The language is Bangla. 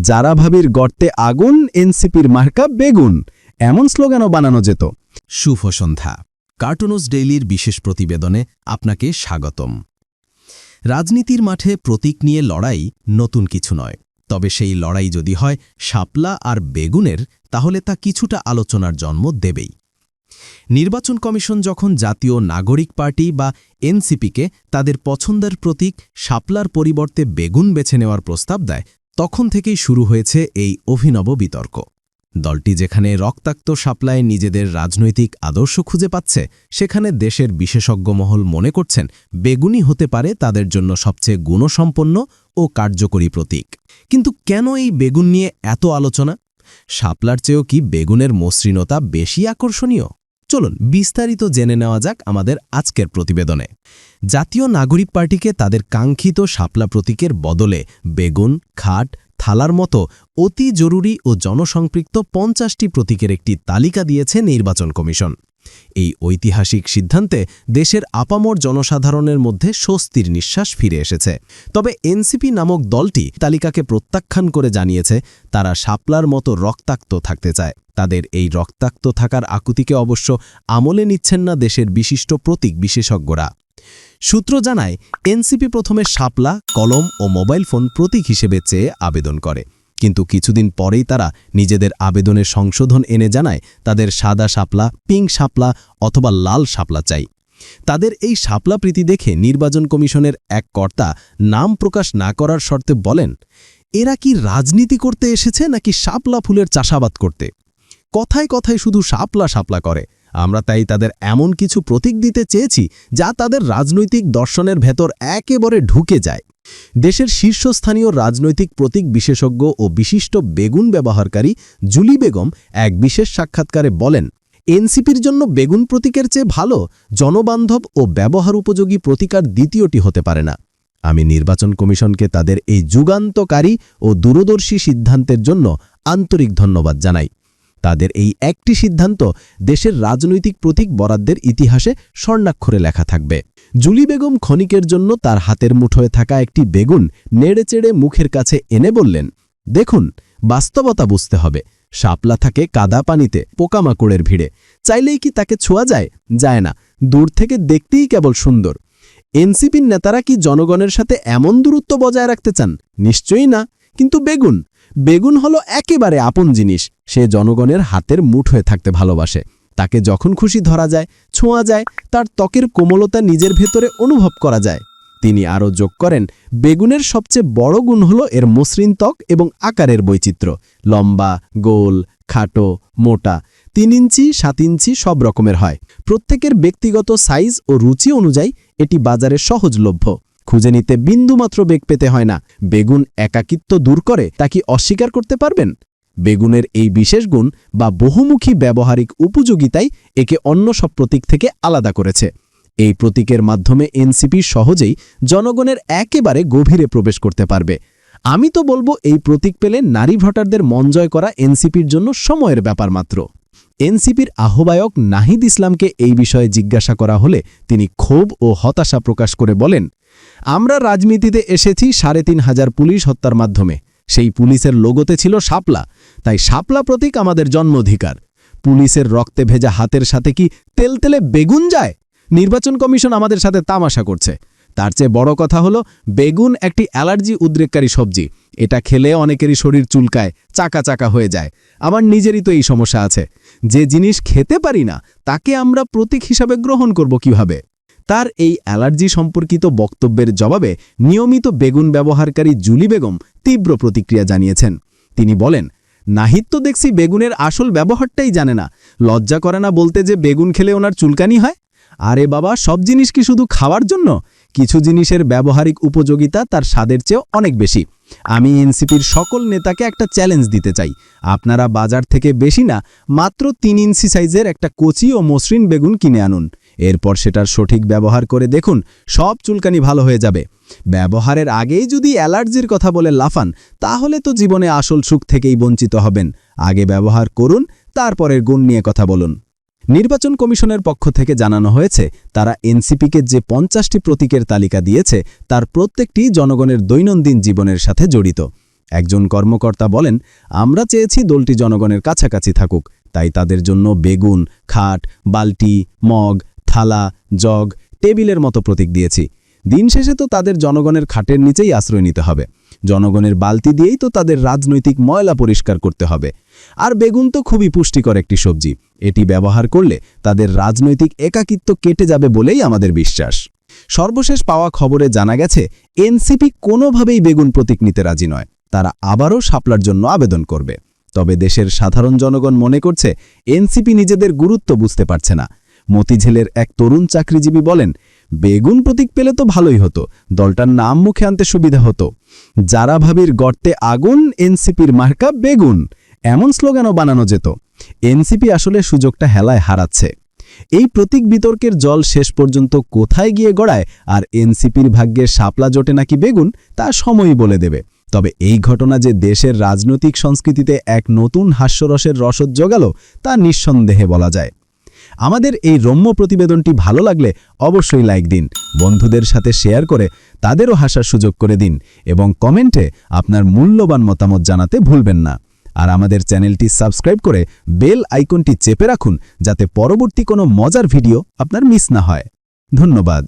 যারা ভাবির গর্তে আগুন, এনসিপির মার্কা বেগুন, এমন স্লোগানও বানানো যেত। শুভ সন্ধ্যা। কার্টুনস ডেইলির বিশেষ প্রতিবেদনে আপনাকে স্বাগতম। রাজনীতির মাঠে প্রতীক নিয়ে লড়াই নতুন কিছু নয়। তবে সেই লড়াই যদি হয় শাপলা আর বেগুনের, তাহলে তা কিছুটা আলোচনার জন্ম দেবেই। নির্বাচন কমিশন যখন জাতীয় নাগরিক পার্টি বা এনসিপিকে তাদের পছন্দের প্রতীক শাপলার পরিবর্তে বেগুন বেছে নেওয়ার প্রস্তাব দেয় তখন থেকেই শুরু হয়েছে এই অভিনব বিতর্ক। দলটি যেখানে রক্তাক্ত শাপলায় নিজেদের রাজনৈতিক আদর্শ খুঁজে পাচ্ছে, সেখানে দেশের বিশেষজ্ঞ মহল মনে করছেন বেগুনি হতে পারে তাদের জন্য সবচেয়ে গুণসম্পন্ন ও কার্যকরী প্রতীক। কিন্তু কেন এই বেগুন নিয়ে এত আলোচনা? শাপলার চেয়েও কি বেগুনের মসৃণতা বেশি আকর্ষণীয়? চলুন বিস্তারিত জেনে নেওয়া যাক আমাদের আজকের প্রতিবেদনে। জাতীয় নাগরিক পার্টিকে তাদের কাঙ্ক্ষিত শাপলা প্রতীকের বদলে বেগুন, খাট, থালার মতো অতি জরুরি ও জনসম্পৃক্ত পঞ্চাশটি প্রতীকের একটি তালিকা দিয়েছে নির্বাচন কমিশন। এই ঐতিহাসিক সিদ্ধান্তে দেশের আপামর জনসাধারণের মধ্যে স্বস্তির নিঃশ্বাস ফিরে এসেছে। তবে এনসিপি নামক দলটি তালিকাকে প্রত্যাখ্যান করে জানিয়েছে, তারা শাপলার মতো রক্তাক্ত থাকতে চায়। তাদের এই রক্তাক্ত থাকার আকুতিকে অবশ্য আমলে নিচ্ছেন না দেশের বিশিষ্ট প্রতীক বিশেষজ্ঞরা। সূত্র জানায়, এনসিপি প্রথমে শাপলা, কলম ও মোবাইল ফোন প্রতীক হিসেবে চেয়ে আবেদন করে। কিন্তু কিছুদিন পরেই তারা নিজেদের আবেদনের সংশোধন এনে জানায়, তাদের সাদা শাপলা, পিঙ্ক শাপলা অথবা লাল শাপলা চাই। তাদের এই শাপলা প্রীতি দেখে নির্বাচন কমিশনের এক কর্তা নাম প্রকাশ না করার শর্তে বলেন, এরা কি রাজনীতি করতে এসেছে নাকি শাপলা ফুলের চাষাবাদ করতে? কথায় কথায় শুধু সাপলা শাপলা করে। আমরা তাই তাদের এমন কিছু প্রতীক দিতে চেয়েছি, যা তাদের রাজনৈতিক দর্শনের ভেতর একেবারে ঢুকে যায়। দেশের শীর্ষস্থানীয় রাজনৈতিক প্রতীক বিশেষজ্ঞ ও বিশিষ্ট বেগুন ব্যবহারকারী জুলি বেগম এক বিশেষ সাক্ষাৎকারে বলেন, এনসিপির জন্য বেগুন প্রতীকের চেয়ে ভালো জনবান্ধব ও ব্যবহার উপযোগী প্রতিকার দ্বিতীয়টি হতে পারে না। আমি নির্বাচন কমিশনকে তাদের এই যুগান্তকারী ও দূরদর্শী সিদ্ধান্তের জন্য আন্তরিক ধন্যবাদ জানাই। তাদের এই একটি সিদ্ধান্ত দেশের রাজনৈতিক প্রতীক বরাদ্দের ইতিহাসে স্বর্ণাক্ষরে লেখা থাকবে। জুলি বেগম ক্ষণিকের জন্য তার হাতের মুঠোয় থাকা একটি বেগুন নেড়েচেড়ে মুখের কাছে এনে বললেন, দেখুন, বাস্তবতা বুঝতে হবে। শাপলা থাকে কাদা পানিতে, পোকামাকড়ের ভিড়ে। চাইলেই কি তাকে ছোঁয়া যায়? যায় না। দূর থেকে দেখতেই কেবল সুন্দর। এনসিপির নেতারা কি জনগণের সাথে এমন দূরত্ব বজায় রাখতে চান? নিশ্চয়ই না। কিন্তু বেগুন বেগুন হলো একেবারে আপন জিনিস। সে জনগণের হাতের মুঠোয় থাকতে ভালোবাসে। তাকে যখন খুশি ধরা যায়, ছোঁয়া যায়, তার ত্বকের কোমলতা নিজের ভেতরে অনুভব করা যায়। তিনি আরও যোগ করেন, বেগুনের সবচেয়ে বড় গুণ হল এর মসৃণ ত্বক এবং আকারের বৈচিত্র্য। লম্বা, গোল, খাটো, মোটা, তিন ইঞ্চি, সাত ইঞ্চি সব রকমের হয়। প্রত্যেকের ব্যক্তিগত সাইজ ও রুচি অনুযায়ী এটি বাজারে সহজলভ্য। খুঁজে নিতে বিন্দুমাত্র বেগ পেতে হয় না। বেগুন একাকিত্ব দূর করে, তা কি অস্বীকার করতে পারবেন? বেগুনের এই বিশেষ গুণ বা বহুমুখী ব্যবহারিক উপযোগিতাই একে অন্য সব প্রতীক থেকে আলাদা করেছে। এই প্রতীকের মাধ্যমে এনসিপি সহজেই জনগণের একেবারে গভীরে প্রবেশ করতে পারবে। আমি তো বলব, এই প্রতীক পেলে নারী ভোটারদের মন জয় করা এনসিপির জন্য সময়ের ব্যাপার মাত্র। এনসিপির আহ্বায়ক নাহিদ ইসলামকে এই বিষয়ে জিজ্ঞাসা করা হলে তিনি ক্ষোভ ও হতাশা প্রকাশ করে বলেন আমরা রাজনীতিতে এসেছি সাড়ে তিন হাজার পুলিশ হত্যার মাধ্যমে। সেই পুলিশের লোগোতে ছিল শাপলা। তাই শাপলা প্রতীক আমাদের জন্মাধিকার পুলিশের রক্তে ভেজা হাতের সাথে কি তেলতেলে বেগুন যায়? নির্বাচন কমিশন আমাদের সাথে তামাশা করছে। তার চেয়ে বড় কথা হলো, বেগুন একটি অ্যালার্জি উদ্রেককারী সবজি। এটা খেলে অনেকেরই শরীর চুলকায়, চাকা চাকা হয়ে যায়। আমার নিজেরই তো এই সমস্যা আছে। যে জিনিস খেতে পারি না, তাকে আমরা প্রতীক হিসাবে গ্রহণ করব কীভাবে? তার এই অ্যালার্জি সম্পর্কিত বক্তব্যের জবাবে নিয়মিত বেগুন ব্যবহারকারী জুলি বেগম তীব্র প্রতিক্রিয়া জানিয়েছেন। তিনি বলেন, নাহিদ তো দেখছি বেগুনের আসল ব্যবহারটাই জানে না। লজ্জা করে না বলতে যে বেগুন খেলে ওনার চুলকানি হয়? আরে বাবা, সব জিনিস কি শুধু খাওয়ার জন্য? কিছু জিনিসের ব্যবহারিক উপযোগিতা তার স্বাদের চেয়েও অনেক বেশি। আমি এনসিপির সকল নেতাকে একটা চ্যালেঞ্জ দিতে চাই। আপনারা বাজার থেকে বেশি না, মাত্র তিন ইঞ্চি সাইজের একটা কচি ও মসৃণ বেগুন কিনে আনুন। এরপর সেটার সঠিক ব্যবহার করে দেখুন, সব চুলকানি ভালো হয়ে যাবে। ব্যবহারের আগেই যদি অ্যালার্জির কথা বলে লাফান, তাহলে তো জীবনে আসল সুখ থেকেই বঞ্চিত হবেন। আগে ব্যবহার করুন, তারপরের গুণ নিয়ে কথা বলুন। নির্বাচন কমিশনের পক্ষ থেকে জানানো হয়েছে, তারা এনসিপিকে যে পঞ্চাশটি প্রতীকের তালিকা দিয়েছে, তার প্রত্যেকটি জনগণের দৈনন্দিন জীবনের সাথে জড়িত। একজন কর্মকর্তা বলেন, আমরা চেয়েছি দলটি জনগণের কাছাকাছি থাকুক, তাই তাদের জন্য বেগুন, খাট, বালতি, মগ থালা, জগ, টেবিলের মতো প্রতীক দিয়েছি। দিন শেষে তো তাদের জনগণের খাটের নিচেই আশ্রয় নিতে হবে। জনগণের বালতি দিয়েই তো তাদের রাজনৈতিক ময়লা পরিষ্কার করতে হবে। আর বেগুন তো খুবই পুষ্টিকর একটি সবজি। এটি ব্যবহার করলে তাদের রাজনৈতিক একাকিত্ব কেটে যাবে বলেই আমাদের বিশ্বাস। সর্বশেষ পাওয়া খবরে জানা গেছে, এনসিপি কোনোভাবেই বেগুন প্রতীক নিতে রাজি নয়। তারা আবারও শাপলার জন্য আবেদন করবে। তবে দেশের সাধারণ জনগণ মনে করছে, এনসিপি নিজেদের গুরুত্ব বুঝতে পারছে না। মতিঝিলের এক তরুণ চাকরিজীবী বলেন, বেগুন প্রতীক পেলে তো ভালোই হতো, দলটার নাম মুখে আনতে সুবিধা হতো। যারা ভাবির গর্তে আগুন, এনসিপির মার্কা বেগুন। এমন স্লোগানও বানানো যেত। এনসিপি আসলে সুযোগটা হেলায় হারাচ্ছে। এই প্রতীক বিতর্কের জল শেষ পর্যন্ত কোথায় গিয়ে গড়ায়, আর এনসিপির ভাগ্যে শাপলা জোটে নাকি বেগুন, তা সময়ই বলে দেবে। তবে এই ঘটনা যে দেশের রাজনৈতিক সংস্কৃতিতে এক নতুন হাস্যরসের রসদ জোগাল, তা নিঃসন্দেহে বলা যায়। আমাদের এই রম্য প্রতিবেদনটি ভালো লাগলে অবশ্যই লাইক দিন, বন্ধুদের সাথে শেয়ার করে তাদেরও হাসার সুযোগ করে দিন এবং কমেন্টে আপনার মূল্যবান মতামত জানাতে ভুলবেন না। আর আমাদের চ্যানেলটি সাবস্ক্রাইব করে বেল আইকনটি চেপে রাখুন যাতে পরবর্তী কোনো মজার ভিডিও আপনার মিস না হয়। ধন্যবাদ।